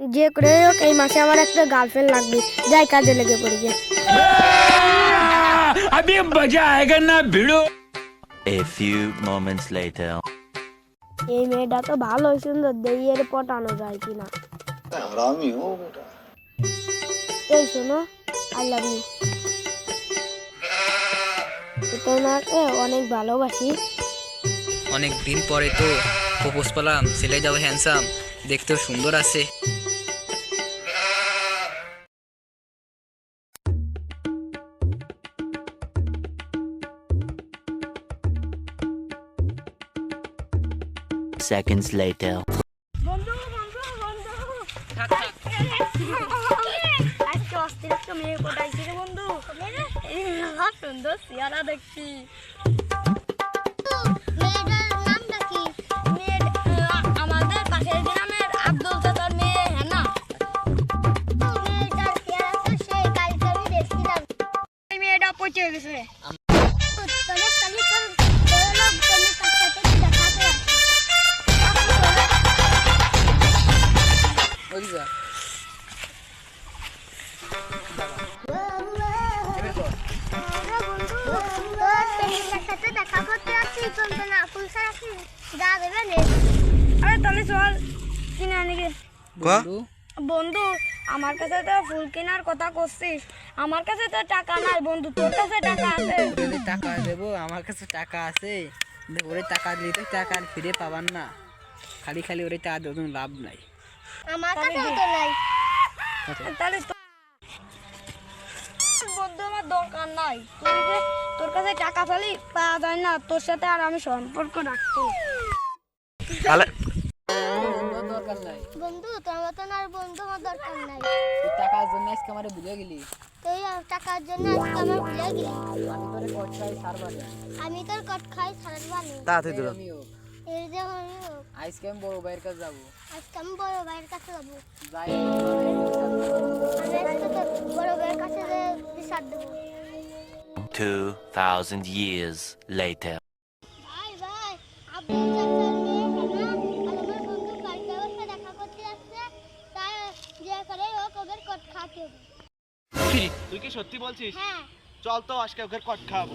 যে করে হোক এই মাসে আমার একটা গার্লফ্রেন্ড লাগবে যাই কাজে লেগে পড়ি গে। अभी मजा आएगा ना भिड़ो A few moments later. এই মেয়েটা তো ভালোই সুন্দর দেই এর পটানো যায় কিনা हरामी हो बेटा এই শোনো আই লাভ ইউ তোমাকে অনেক ভালোবাসি অনেক দিন পরে তো প্রপোজ পেলাম ছেলে যাবে হ্যান্ডসাম দেখতেও সুন্দর আছে নামটা কি আমাদের পাশের গ্রামের আব্দুল চাচার মেয়ে হ্যাঁ মেয়েটা পচে গেছে। তাহলে চল কিনে আনি বন্ধু বন্ধু আমার কাছে তো ফুল কেনার কথা করছিস। আমার কাছে তো টাকা নাই বন্ধু তোর কাছে টাকা আছে। যদি টাকা দেবো আমার কাছে টাকা আছে। ওরে টাকা দিলে তো টাকা আর ফিরে পাবার না। খালি খালি ওরে টাকা দেওয়ার লাভ নাই। আমার কাছেও তো নাই। তাহলে তো- বন্ধু আমার দরকার নাই। তুই যে তোর কাছে টাকা ফেলি পাওয়া যায় না। তোর সাথে আর আমি সম্পর্ক রাখব। বন্ধুর দরকার নাই। বন্ধু তোর মতন আর বন্ধু আমার দরকার নাই। তুই টাকার জন্য আজকে আমার ভুলে গেলি? তুই টাকার জন্য আজকে আমার ভুলে গেলি। আমি তোরে কষ্টাই সারবারে আমি তোর কট খাই সারার বানি আমিও এর যে আমি আজকে আমি বড় ভাইয়ের কাছে যাব। আজকে আমি বড় ভাইয়ের কাছে যাব। যাই। আমি আজকে তোর বড় ভাইয়ের কাছে যে বিচার দেবো। 2,000 years later. সত্যি বলছিস? চল তো আজকে ওকে কট খাব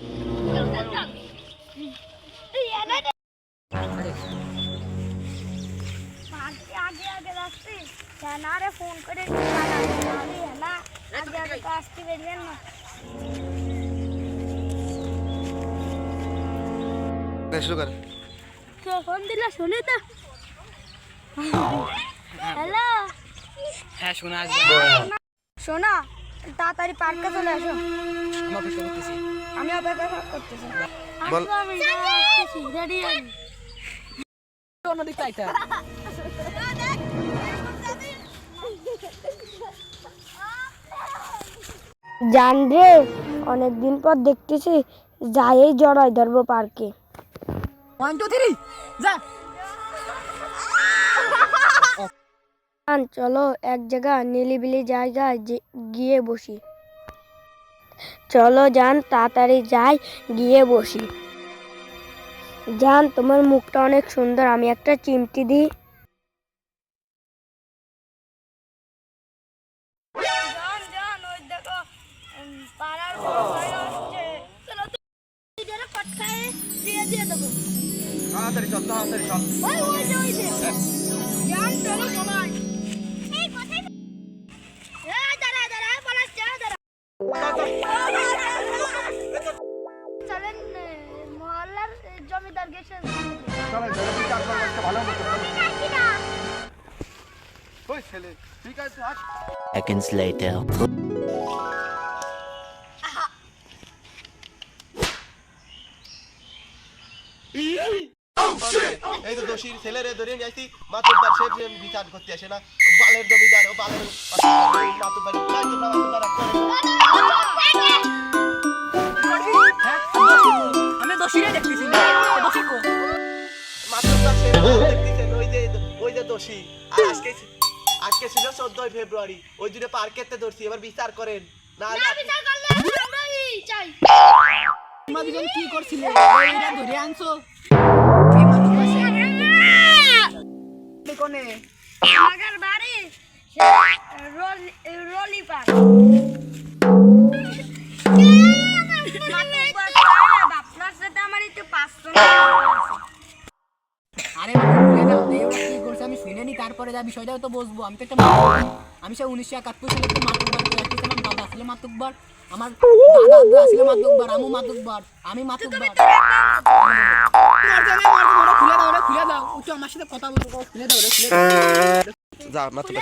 আগে আগে ফোন করে আগে আসতে ফোন হ্যালো শোনা শোনা। তাড়াতাড়ি পার্কে চলে আসো। আমি অপেক্ষা করতেছি। অন্যদিক চাইতা জান রে অনেকদিন পর দেখতেছি যাই জড়াই ধরবো পার্কে। ওয়ান টু থ্রি যা। জান চলো এক জায়গা নিলিবিলি জায়গায় গিয়ে বসি। চলো যান তাড়াতাড়ি যাই গিয়ে বসি। যান তোমার মুখটা অনেক সুন্দর আমি একটা চিমটি দিই। তাড়াতাড়ি চল তাড়াতাড়ি চল। ভালো মতো নাকি না? ওই ছেলে ঠিক আছে আস Seconds later. এই তো দোষীর ছেলেরে ধরে নিয়ে আসছি মাতুর তার সে বিচার করতে আসে না। বালের জমিদার ও বালের মাতুর বাড়ি দোষী। আর আজকে আজকে ছিল চোদ্দই ফেব্রুয়ারি। ওই জন্য পার্কেতে ধরছি এবার বিচার করেন। না বিচার করলে আমরাই চাই। তোমরা দুজন কি করছিলে? ধরে আনছো। কোনে আমাদের বাড়ি রলিপার আপনার যা বিষয়টাও তো বসবো। আমি তো একটা আমি সে উনিশশো একাত্তর সালে একটু মাতুকবার আমার দাদা ছিল মাতুকবার আমার দাদা ছিল মাতুকবার আমু মাতুকবার আমি মাতুকবার খুলে দাও রে খুলে দাও একটু আমার সাথে কথা বলব খুলে দাও রে খুলে দাও যা মাত্র